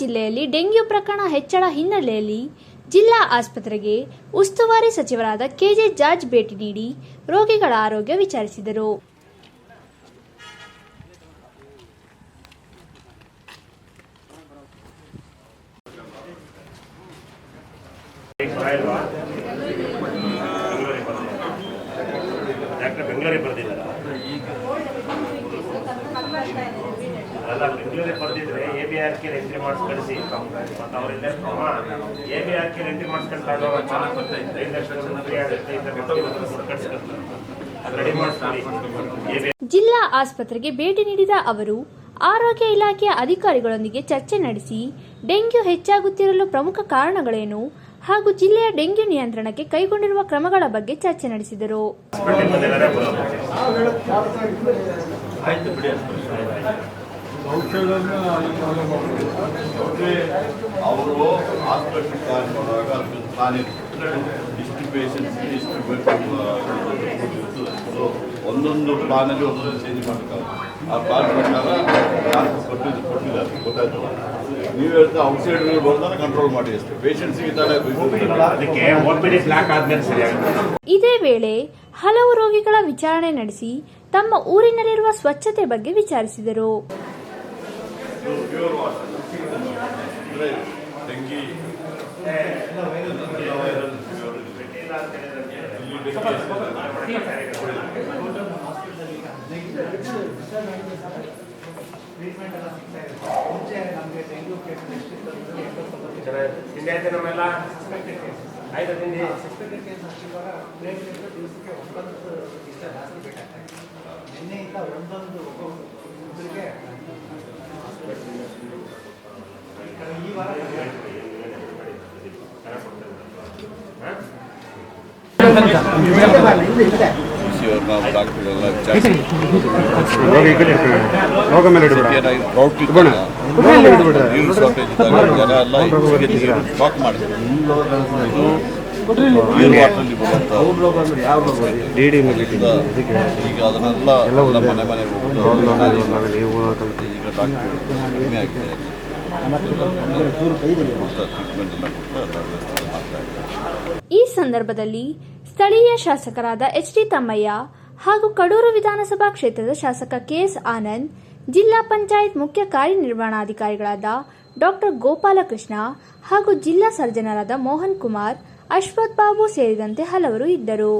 ಜಿಲ್ಲೆಯಲ್ಲಿ ಡೆಂಗ್ಯೂ ಪ್ರಕರಣ ಹೆಚ್ಚಳ ಹಿನ್ನೆಲೆಯಲ್ಲಿ ಜಿಲ್ಲಾ ಆಸ್ಪತ್ರೆಗೆ ಉಸ್ತುವಾರಿ ಸಚಿವರಾದ ಕೆಜೆ ಜಾರ್ಜ್ ಭೇಟಿ ನೀಡಿ ರೋಗಿಗಳ ಆರೋಗ್ಯ ವಿಚಾರಿಸಿದರು. ಡಾಕ್ಟರ್ ಬೆಂಗಳೂರಿಗೆ ಬರ್ದಿದ್ದಾರೆ. ಅಲ್ಲ ಬೆಂಗಳೂರಿಗೆ ಬರ್ದಿದ್ರೆ A B R K entry ಮಾಡಿಸ್ಕೊಳಿಸಿ ಮತ್ತೆ ಅವರಿಂದ A B R K entry ಮಾಡಿಸ್ಕೊಂಡು ಐದು ಲಕ್ಷ ಆಗುತ್ತೆ ಅದು ರೆಡಿ ಮಾಡಿಸ್ಕೊಳ್ಳಿ ಜಿಲ್ಲಾ ಆಸ್ಪತ್ರೆಗೆ ಭೇಟಿ ನೀಡಿದ ಅವರು ಆರೋಗ್ಯ ಇಲಾಖೆಯ ಅಧಿಕಾರಿಗಳೊಂದಿಗೆ ಚರ್ಚೆ ನಡೆಸಿ ಡೆಂಗ್ಯೂ ಹೆಚ್ಚಾಗುತ್ತಿರಲು ಪ್ರಮುಖ ಕಾರಣಗಳೇನು ಹಾಗೂ ಜಿಲ್ಲೆಯ ಡೆಂಗ್ಯೂ ನಿಯಂತ್ರಣಕ್ಕೆ ಕೈಗೊಂಡಿರುವ ಕ್ರಮಗಳ ಬಗ್ಗೆ ಚರ್ಚೆ ನಡೆಸಿದರು. ಅವರು ಹಾಸ್ಪಿಟಲ್ ಮಾಡುವಾಗ ಇಷ್ಟು ಪೇಷಂಟ್ಸ್ ಇಷ್ಟು ಒಂದೊಂದು ಪ್ಲಾನಲ್ಲಿ ಒಂದೊಂದು ಚೇಂಜ್ ಮಾಡಬೇಕಾಗುತ್ತೆ. ಆ ಪ್ಲಾನ್ ಪ್ರಕಾರ ಯಾರು ಕೊಟ್ಟಿದ್ದು ಕೊಟ್ಟಿದ್ದಾರೆ ಗೊತ್ತಾಯ್ತು ನೀವು ಹೇಳ್ತಾ ಔಟ್ಸೈಡ್ ಬರೋದನ್ನ ಕಂಟ್ರೋಲ್ ಮಾಡಿ ಅಷ್ಟೇ. ಪೇಷಂಟ್ಸಿಗೆ ಅದಕ್ಕೆ ಬ್ಲಾಕ್ ಆದ್ಮೇಲೆ ಸರಿಯಾಗುತ್ತೆ. ಇದೇ ವೇಳೆ ಹಲವು ರೋಗಿಗಳ ವಿಚಾರಣೆ ನಡೆಸಿ ತಮ್ಮ ಊರಿನಲ್ಲಿರುವ ಸ್ವಚ್ಛತೆ ಬಗ್ಗೆ ವಿಚಾರಿಸಿದರು. ಪ್ಯೂರ್ ವಾಟರ್ ಅಂದರೆ ಡೆಂಗಿ ತಿಂಡಿ ಆಯ್ತು ನಮ್ಮೆಲ್ಲ ಆಯ್ತು ತಿಂಡಿ ನಿನ್ನೆಯಿಂದ ಒಂದೊಂದು ಈ ಸಂದರ್ಭದಲ್ಲಿ ಸ್ಥಳೀಯ ಶಾಸಕರಾದ ಎಚ್ ಡಿ ತಮ್ಮಯ್ಯ ಹಾಗೂ ಕಡೂರು ವಿಧಾನಸಭಾ ಕ್ಷೇತ್ರದ ಶಾಸಕ ಕೆಎಸ್ ಆನಂದ್, ಜಿಲ್ಲಾ ಪಂಚಾಯತ್ ಮುಖ್ಯ ಕಾರ್ಯನಿರ್ವಹಣಾಧಿಕಾರಿಗಳಾದ ಡಾಕ್ಟರ್ ಗೋಪಾಲಕೃಷ್ಣ ಹಾಗೂ ಜಿಲ್ಲಾ ಸರ್ಜನರಾದ ಮೋಹನ್ ಕುಮಾರ್ ಅಶ್ವಥ್ ಬಾಬು ಸೇರಿದಂತೆ ಹಲವರು ಇದ್ದರು.